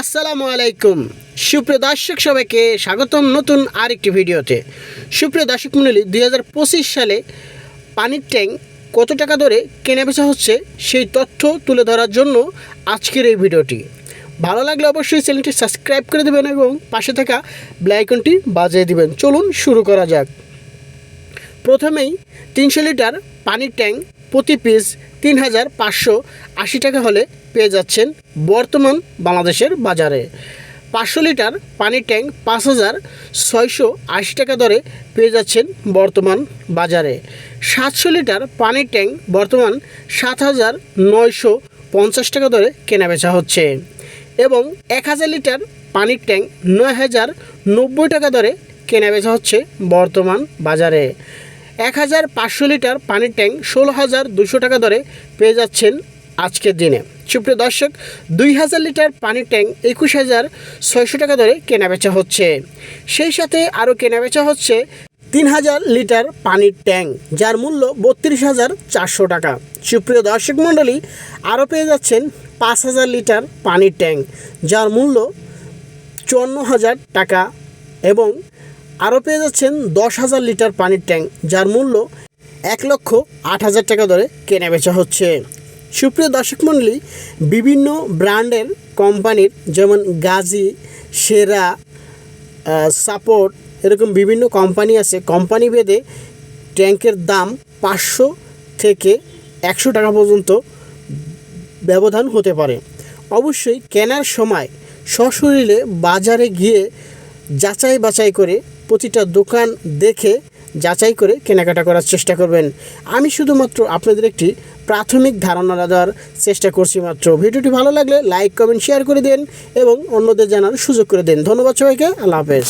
আসসালামু আলাইকুম। সুপ্রিয় দর্শক সবাইকে স্বাগতম নতুন আরেকটি ভিডিওতে। সুপ্রিয় দর্শক মণ্ডলী, দুই হাজার পঁচিশ সালে পানির ট্যাঙ্ক কত টাকা ধরে কেনা বেচা হচ্ছে সেই তথ্য তুলে ধরার জন্য আজকের এই ভিডিওটি। ভালো লাগলে অবশ্যই চ্যানেলটি সাবস্ক্রাইব করে দেবেন এবং পাশে থাকা ব্লাইকনটি বাজিয়ে দিবেন। চলুন শুরু করা যাক। প্রথমেই তিনশো লিটার পানির ট্যাঙ্ক প্রতি পিস তিন হাজার পাঁচশো আশি টাকা হলে পেয়ে যাচ্ছেন বর্তমান বাংলাদেশের বাজারে। পাঁচশো লিটার পানির ট্যাঙ্ক পাঁচ হাজার ছয়শো আশি টাকা দরে পেয়ে যাচ্ছেন বর্তমান বাজারে। সাতশো লিটার পানির ট্যাঙ্ক বর্তমান সাত হাজার নয়শো পঞ্চাশ টাকা দরে কেনাবেচা হচ্ছে এবং এক হাজার লিটার পানির ট্যাঙ্ক নয় হাজার নব্বই টাকা দরে কেনাবেচা হচ্ছে বর্তমান বাজারে। এক হাজার পাঁচশো লিটার পানির ট্যাঙ্ক ষোলো হাজার দুশো টাকা দরে পেয়ে যাচ্ছেন আজকের দিনে। সুপ্রিয় দর্শক, দুই হাজার লিটার পানির ট্যাঙ্ক একুশ হাজার ছয়শো টাকা দরে কেনাবেচা হচ্ছে। সেই সাথে আরও কেনাবেচা হচ্ছে তিন হাজার লিটার পানির ট্যাঙ্ক, যার মূল্য বত্রিশ হাজার চারশো টাকা। সুপ্রিয় দর্শক মণ্ডলী, আরও পেয়ে যাচ্ছেন পাঁচ হাজার লিটার পানির ট্যাঙ্ক, যার মূল্য চুয়ান্ন হাজার টাকা এবং আরও পেয়ে যাচ্ছেন দশ হাজার লিটার পানির ট্যাঙ্ক, যার মূল্য এক লক্ষ আট হাজার টাকা দরে কেনা বেচা হচ্ছে। সুপ্রিয় দর্শক মণ্ডলী, বিভিন্ন ব্র্যান্ডের কোম্পানির যেমন গাজি, সেরা সাপোর্ট, এরকম বিভিন্ন কোম্পানি আছে, কোম্পানি ভেদে ট্যাঙ্কের দাম পাঁচশো থেকে একশো টাকা পর্যন্ত ব্যবধান হতে পারে। অবশ্যই কেনার সময় সশরীরে বাজারে গিয়ে যাচাই বাছাই করে প্রতিটা দোকান দেখে যাচাই করে কেনাকাটা করার চেষ্টা করবেন। আমি শুধুমাত্র আপনাদের একটি প্রাথমিক ধারণা দেওয়ার চেষ্টা করছি মাত্র। ভিডিওটি ভালো লাগলে লাইক, কমেন্ট, শেয়ার করে দেন এবং অন্যদের জানার সুযোগ করে দেন। ধন্যবাদ সবাইকে। আল্লাহ হাফেজ।